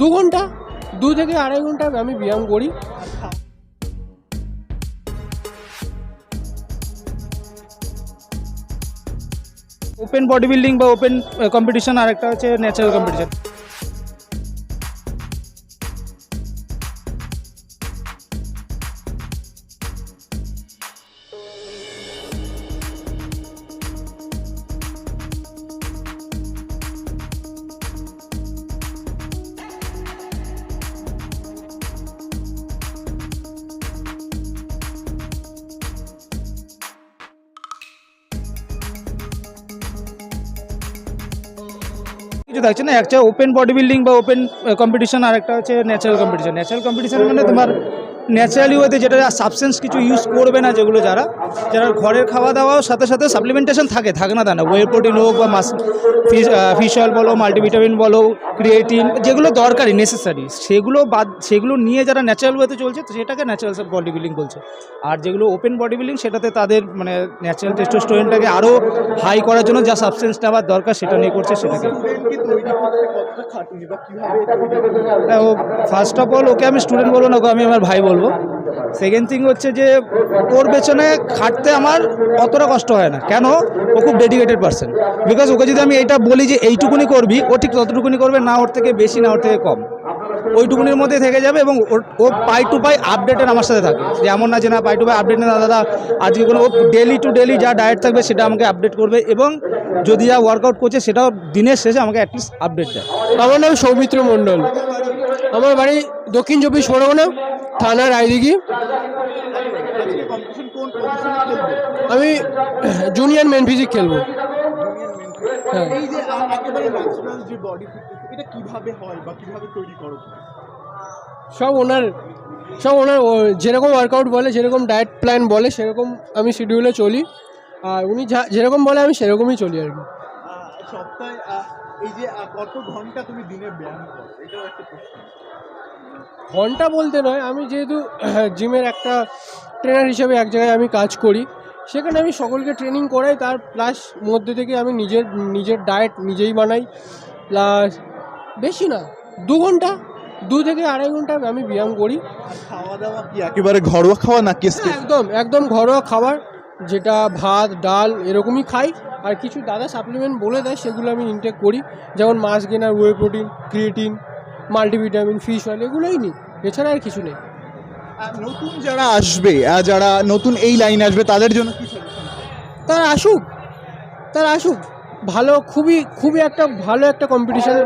দু ঘণ্টা, দু থেকে আড়াই ঘণ্টা আমি ব্যায়াম করি। ওপেন বডি বিল্ডিং বা ওপেন কম্পিটিশন আর একটা হচ্ছে ন্যাচারাল কম্পিটিশন কিছু থাকছে না, একটা ওপেন বডি বিল্ডিং বা ওপেন কম্পিটিশন আর একটা হচ্ছে ন্যাচারাল কম্পিটিশন ন্যাচারাল কম্পিটিশন মানে তোমার ন্যাচারালি ওয়েতে যেটা সাবস্টেন্স কিছু ইউজ করবে না যেগুলো যারা যারা ঘরের খাওয়া দাওয়াও সাথে সাথে সাপ্লিমেন্টেশন থাকে থাকে না তা না। ওয়ে প্রোটিন হোক বা মাস ফিশ অয়েল বলো মাল্টিভিটামিন বলো ক্রিয়েটিন যেগুলো দরকারি নেসেসারি সেগুলো বাদ, সেগুলো নিয়ে যারা ন্যাচারাল ওয়েতে চলছে, সেটাকে ন্যাচারাল বডি বিল্ডিং বলছে। আর যেগুলো ওপেন বডি বিল্ডিং সেটাতে তাদের মানে ন্যাচারাল টেস্টোস্টোরেনটাকে আরও হাই করার জন্য যা সাবস্টেন্স নেওয়ার দরকার, সেটা নিয়ে করছে সেটাকে। ফার্স্ট অফ অল ওকে আমি স্টুডেন্ট বলব না, ওকে আমি আমার ভাই বলব। সেকেন্ড থিং হচ্ছে যে, ওর পেছনে খাটতে আমার অতটা কষ্ট হয় না। কেন? ও খুব ডেডিকেটেড পার্সন বিকজ ওকে যদি আমি এইটা বলি যে, এইটুকুনি করবি, ও ঠিক ততটুকুনি করবে, না ওর থেকে বেশি, না ওর থেকে কম। ওইটুকুনির মধ্যে থেকে যাবে এবং ও পাই টু পাই আপডেটেড আমার সাথে থাকে। যে এমন না যে, না, পাই টু পাই আপডেট না, দাদা, আজকে কোনো, ও ডেলি টু ডেলি যা ডায়েট থাকবে, সেটা আমাকে আপডেট করবে এবং যদি যা ওয়ার্কআউট করছে, সেটাও দিনের শেষে আমাকে অ্যাটলিস্ট আপডেট দেয়। আমার নাম সৌমিত্র মণ্ডল। আমার বাড়ি দক্ষিণ চব্বিশ পরগনা। থানার রায়দিঘি আমি জুনিয়র মেন ফিজিক খেলব। হ্যাঁ। এই যে একেবারে ন্যাচারাল যে বডি এটা কীভাবে হয় বা কীভাবে তৈরি করো? সব ওনার সব ওনার যেরকম ওয়ার্কআউট বলে যেরকম ডায়েট প্ল্যান বলে সেরকম আমি শিডিউলে চলি। আর উনি যা যেরকম বলে আমি সেরকমই চলি আর কি। সপ্তাহে এই যে কত ঘণ্টা তুমি দিনে ব্যায়াম করো? এটাও একটা প্রশ্ন। ঘণ্টা বলতে নয় আমি যেহেতু জিমের একটা ট্রেনার হিসেবে এক জায়গায় আমি কাজ করি সেখানে আমি সকলকে ট্রেনিং করাই তার প্লাস মধ্যে থেকে আমি নিজের নিজের ডায়েট নিজেই বানাই প্লাস বেশি না দু ঘণ্টা দু থেকে আড়াই ঘণ্টা আমি ব্যায়াম করি। খাওয়া দাওয়া কি একেবারে ঘরোয়া খাওয়া নাকি হ্যাঁ, একদম একদম ঘরোয়া খাবার যেটা ভাত ডাল এরকমই খাই আর কিছু দাদা সাপ্লিমেন্ট বলে দেয় সেগুলো আমি ইনটেক করি যেমন মাছ gainer whey protein creatine multivitamin fish oil এগুলোই নিই। এছাড়া আর কিছু নেই। নতুন যারা আসবে যারা নতুন এই লাইন আসবে তাদের জন্য? তারা আসুক। তারা আসুক। ভালো খুবই খুবই একটা ভালো একটা কম্পিটিশান